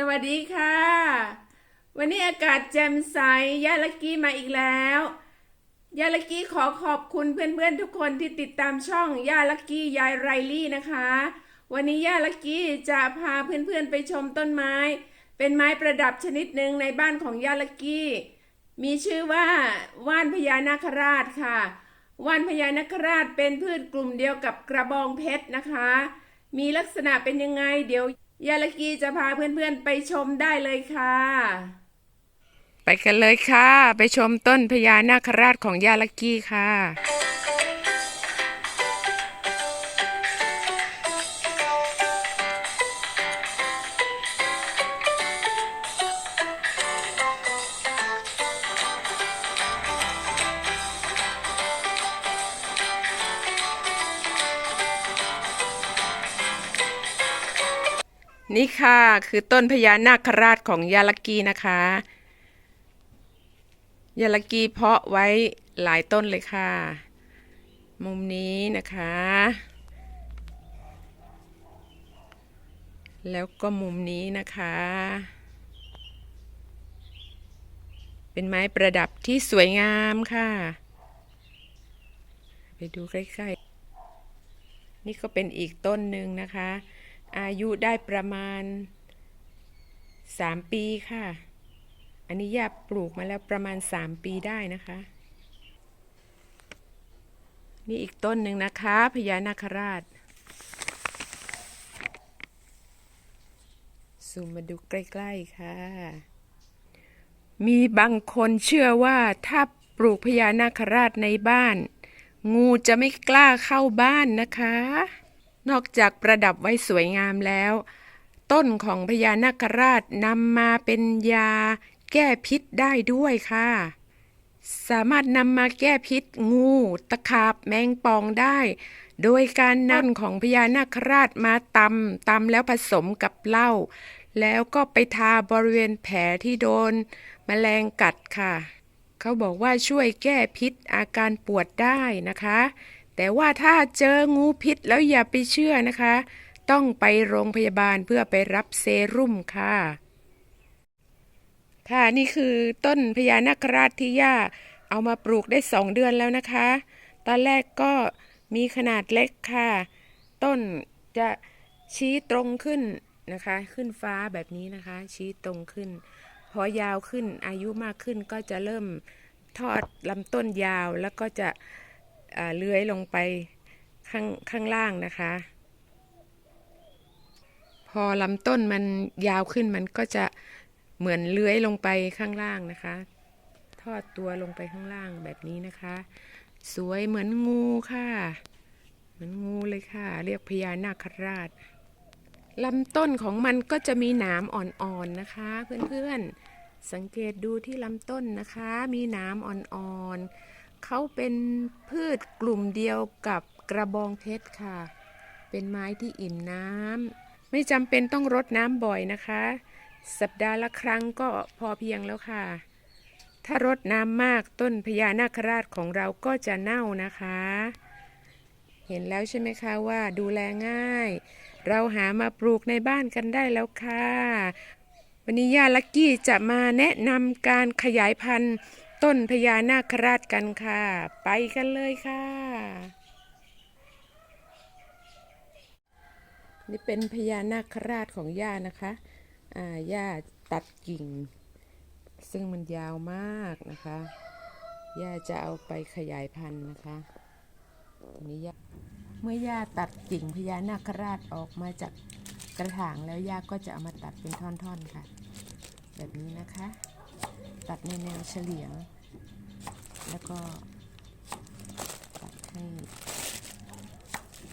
สวัสดีค่ะ วันนี้อากาศแจ่มใสยาลักกี้มาอีกแล้วยาลักกี้ขอขอบคุณเพื่อนๆทุกคนที่ติดตามช่องยาลักกี้ยายไรลี่นะคะ วันนี้ยาลักกี้จะพาเพื่อนๆไปชมต้นไม้ เป็นไม้ประดับชนิดหนึ่งในบ้านของยาลักกี้ มีชื่อว่าว่านพญานาคราชค่ะว่านพญานาคราชเป็นพืชกลุ่มเดียวกับกระบองเพชรนะคะ มีลักษณะเป็นยังไงเดี๋ยว ยาลกีจะพาเพื่อนๆไปชมได้เลยค่ะ ไปกันเลยค่ะ ไปชมต้นพญานาคราชของยาลกีค่ะ นี่ค่ะคือต้นพญานาคราชของยาลกีนะคะ ยาลกีเพาะไว้หลายต้นเลยค่ะ มุมนี้นะคะ แล้วก็มุมนี้นะคะ เป็นไม้ประดับที่สวยงามค่ะ ไปดูใกล้ๆ นี่ก็เป็นอีกต้นหนึ่งนะคะ อายุได้ประมาณ 3 ปีค่ะ อันนี้ย่าปลูกมาแล้วประมาณ 3 ปีได้นะคะ นี่อีกต้นหนึ่งนะคะพญานาคราชซูมมาดูใกล้ๆค่ะ มีบางคนเชื่อว่าถ้าปลูกพญานาคราชในบ้าน งูจะไม่กล้าเข้าบ้านนะคะ นอกจากประดับไว้สวยงามแล้ว ต้นของพญานาคราชนำมาเป็นยา แก้พิษได้ด้วยค่ะ สามารถนำมาแก้พิษงู ตะขาบแมงป่องได้ โดยการนำของพญานาคราชมาตำตำแล้วผสมกับเหล้าแล้วก็ไปทาบริเวณแผลที่โดนแมลงกัดค่ะ เขาบอกว่าช่วยแก้พิษอาการปวดได้นะคะ แต่ว่าถ้าเจองูพิษแล้วอย่าไปเชื่อนะคะ ต้องไปโรงพยาบาลเพื่อไปรับเซรุ่มค่ะ ค่ะนี่คือต้นพญานาคราชที่ย่าเอามาปลูกได้สองเดือนแล้วนะคะ ตอนแรกก็มีขนาดเล็กค่ะ ต้นจะชี้ตรงขึ้นนะคะ ขึ้นฟ้าแบบนี้นะคะ ชี้ตรงขึ้น พอยาวขึ้นอายุมากขึ้นก็จะเริ่มทอดลำต้นยาวแล้วก็จะ เลื้อยลงไปข้างข้างล่างนะคะ พอลำต้นมันยาวขึ้นมันก็จะเหมือนเลื้อยลงไปข้างล่างนะคะ ทอดตัวลงไปข้างล่างแบบนี้นะคะ สวยเหมือนงูค่ะ เหมือนงูเลยค่ะ เรียกพญานาคราชลำต้นของมันก็จะมีหนามอ่อนๆนะคะ เพื่อนๆสังเกตดูที่ลำต้นนะคะ มีหนามอ่อนๆ เขาเป็นพืชกลุ่มเดียวกับกระบองเพชรค่ะ เป็นไม้ที่อิ่มน้ำไม่จำเป็นต้องรดน้ำบ่อยนะคะ สัปดาห์ละครั้งก็พอเพียงแล้วค่ะ ถ้ารดน้ำมากต้นพญานาคราชของเราก็จะเน่านะคะ เห็นแล้วใช่ไหมคะว่าดูแลง่าย เราหามาปลูกในบ้านกันได้แล้วค่ะ วันนี้ย่าลักกี้จะมาแนะนำการขยายพันธุ์ ต้นพญานาคราชกันค่ะ ไปกันเลยค่ะ นี่เป็นพญานาคราชของย่านะคะอ่าย่าตัดกิ่ง ซึ่งมันยาวมากนะคะ ย่าจะเอาไปขยายพันธุ์นะคะนนี้ย่าเมื่อย่าตัดกิ่งพญานาคราชออกมาจากกระถางแล้วย่าก็จะเอามาตัดเป็นท่อนๆค่ะ แบบนี้นะคะ ตัดในแนวเฉลียง แล้วก็ตัดให้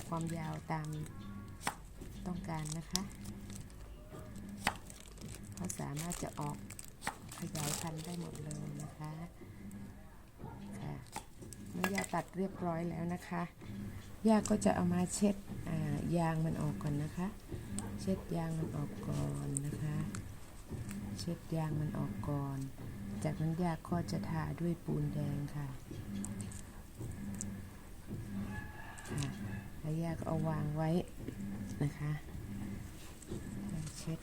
ความยาวตามต้องการนะคะเขาสามารถจะออกขยายพันธุ์ได้หมดเลยนะคะค่ะเมื่อยาตัดเรียบร้อยแล้วนะคะยาก็จะเอามาเช็ดยางมันออกก่อนนะคะ เช็ดยางมันออกก่อนนะคะ เช็ดยางมันออกก่อน จากนั้นยาก็จะทาด้วยปูนแดงค่ะค่ะแล้วยากเอาวางไว้นะคะเช็ด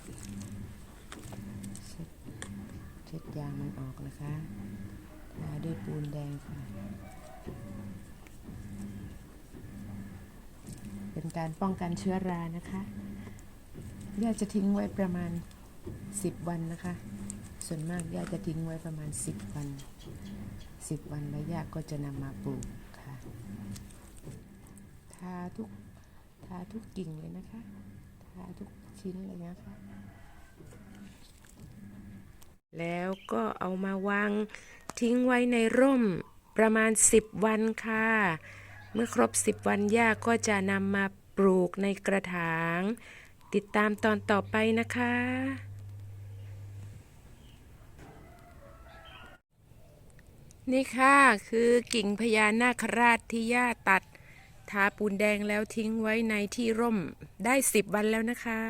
เช็ดเช็ดยางมันออกนะคะทาด้วยปูนแดงค่ะ เป็นการป้องกันเชื้อรานะคะย่าจะทิ้งไว้ประมาณ 10 วันนะคะ ส่วนมากย่าจะทิ้งไว้ประมาณ 10 วัน 10 วันแล้วย่าก็จะนำมาปลูกค่ะ ทาทุกทาทุกกิ่งเลยนะคะ ทาทุกชิ้นเลยนะคะ แล้วก็เอามาวางทิ้งไว้ในร่มประมาณ 10 วันค่ะ เมื่อครบ 10 วันย่าก็จะนำมาปลูกในกระถาง ติดตามตอนต่อไปนะคะ นี่ค่ะคือกิ่งพญานาคราชที่ย่าตัด ทาปูนแดงแล้วทิ้งไว้ในที่ร่มได้สิบวันแล้วนะคะ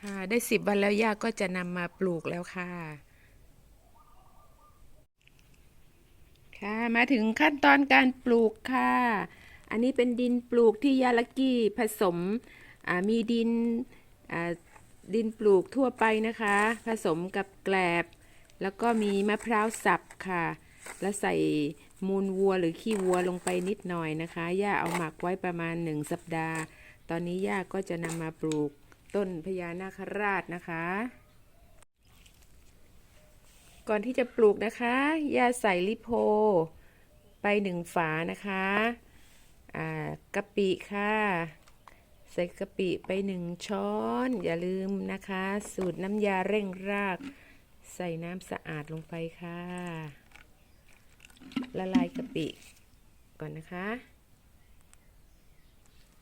ค่ะได้สิบวันแล้วย่าก็จะนำมาปลูกแล้วค่ะ ค่ะมาถึงขั้นตอนการปลูกค่ะ อันนี้เป็นดินปลูกที่ยาลักกี้ผสมมีดินดินปลูกทั่วไปนะคะ ผสมกับแกลบ แล้วก็มีมะพร้าวสับค่ะ แล้วใส่มูลวัวหรือขี้วัวลงไปนิดหน่อยนะคะ ย่าเอาหมักไว้ประมาณหนึ่งสัปดาห์ ตอนนี้ย่าก็จะนำมาปลูกต้นพญานาคราชนะคะ ก่อนที่จะปลูกนะคะ ย่าใส่ลิโพไปหนึ่งฝานะคะกะปิค่ะ ใส่กะปิไปหนึ่งช้อน อย่าลืมนะคะ สูตรน้ำยาเร่งราก ใส่น้ำสะอาดลงไปค่ะ ละลายกะปิก่อนนะคะ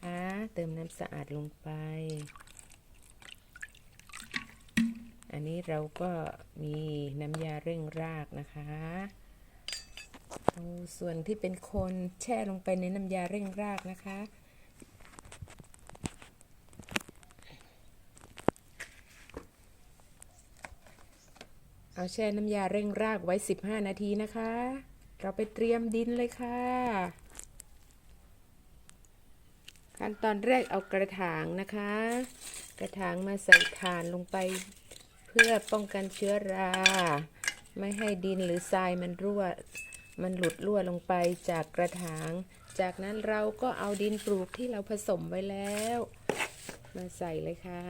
อ่าเติมน้ำสะอาดลงไป อันนี้เราก็มีน้ำยาเร่งรากนะคะเอาส่วนที่เป็นโคนแช่ลงไปในน้ำยาเร่งรากนะคะ เอาแช่น้ำยาเร่งรากไว้ 15 นาทีนะคะ เราไปเตรียมดินเลยค่ะ ขั้นตอนแรกเอากระถางนะคะ กระถางมาใส่ถ่านลงไป เพื่อป้องกันเชื้อรา ไม่ให้ดินหรือทรายมันรั่ว มันหลุดรั่วลงไปจากกระถาง จากนั้นเราก็เอาดินปลูกที่เราผสมไว้แล้ว มาใส่เลยค่ะ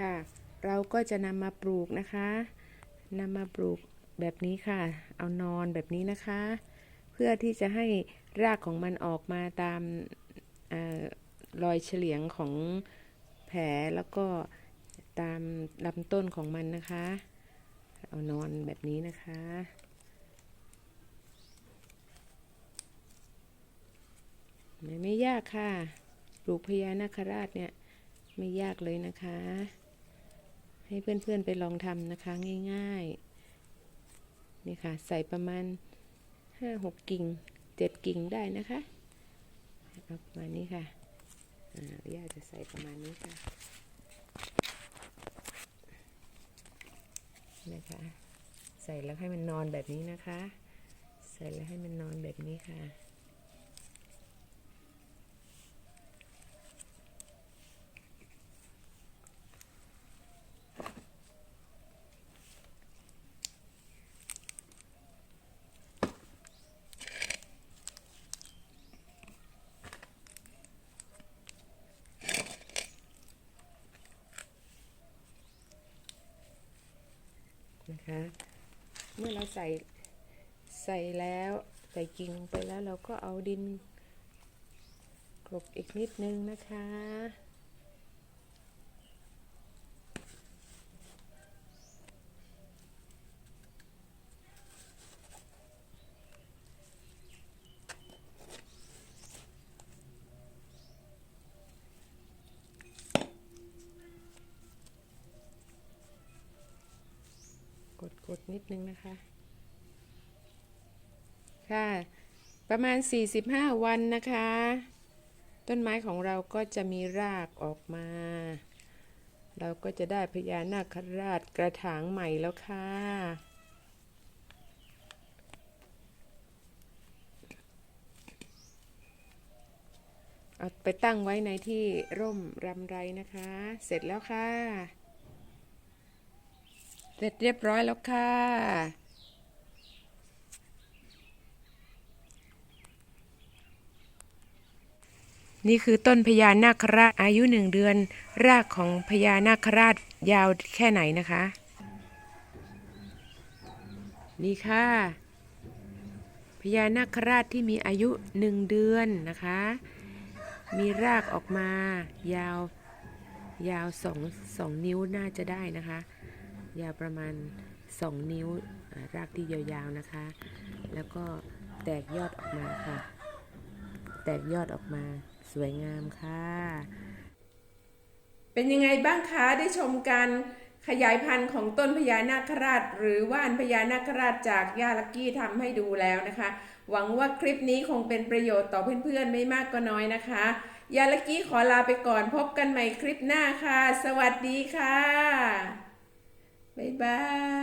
ค่ะ เราก็จะนำมาปลูกนะคะนำมาปลูกแบบนี้ค่ะ เอานอนแบบนี้นะคะ เพื่อที่จะให้รากของมันออกมาตามอรอยเฉลียงของแผลแล้วก็ตามลำต้นของมันนะคะ เอานอนแบบนี้นะคะ ไม่ไม่ยากค่ะ ปลูกพญานาคราชเนี่ย ไม่ยากเลยนะคะ ให้เพื่อนๆไปลองทำนะคะง่ายๆ นี่ค่ะ ใส่ประมาณห้าหกกิ่งเจ็ดกิ่งได้นะคะเอาประมาณนี้ค่ะอ่าย่าจะใส่ประมาณนี้ค่ะนะคะ ใส่แล้วให้มันนอนแบบนี้นะคะ ใส่แล้วให้มันนอนแบบนี้ค่ะ นะคะ เมื่อเราใส่ใส่แล้วใส่กิ่งลงไปแล้วเราก็เอาดินกลบอีกนิดนึงนะคะ กดนิดนึงนะคะ ค่ะ ประมาณ 45 วันนะคะ ต้นไม้ของเราก็จะมีรากออกมา เราก็จะได้พญานาคราชกระถางใหม่แล้วค่ะเอาไปตั้งไว้ในที่ร่มรำไรนะคะ เสร็จแล้วค่ะ เสร็จเรียบร้อยแล้วค่ะ นี่คือต้นพญานาคราชอายุหนึ่งเดือน รากของพญานาคราชยาวแค่ไหนนะคะ นี่ค่ะ พญานาคราชที่มีอายุหนึ่งเดือนนะคะ มีรากออกมายาว ยาวสองสองนิ้วน่าจะได้นะคะ ยาวประมาณสองนิ้วรากที่ยาวๆนะคะ แล้วก็แตกยอดออกมาค่ะ แตกยอดออกมาสวยงามค่ะ เป็นยังไงบ้างคะได้ชมการขยายพันธุ์ของต้นพญานาคราช หรือว่านพญานาคราชจากย่าลักกี้ทำให้ดูแล้วนะคะ หวังว่าคลิปนี้คงเป็นประโยชน์ต่อเพื่อนๆ ไม่มากก็น้อยนะคะยาลักกี้ขอลาไปก่อนพบกันใหม่คลิปหน้าค่ะ สวัสดีค่ะ Bye.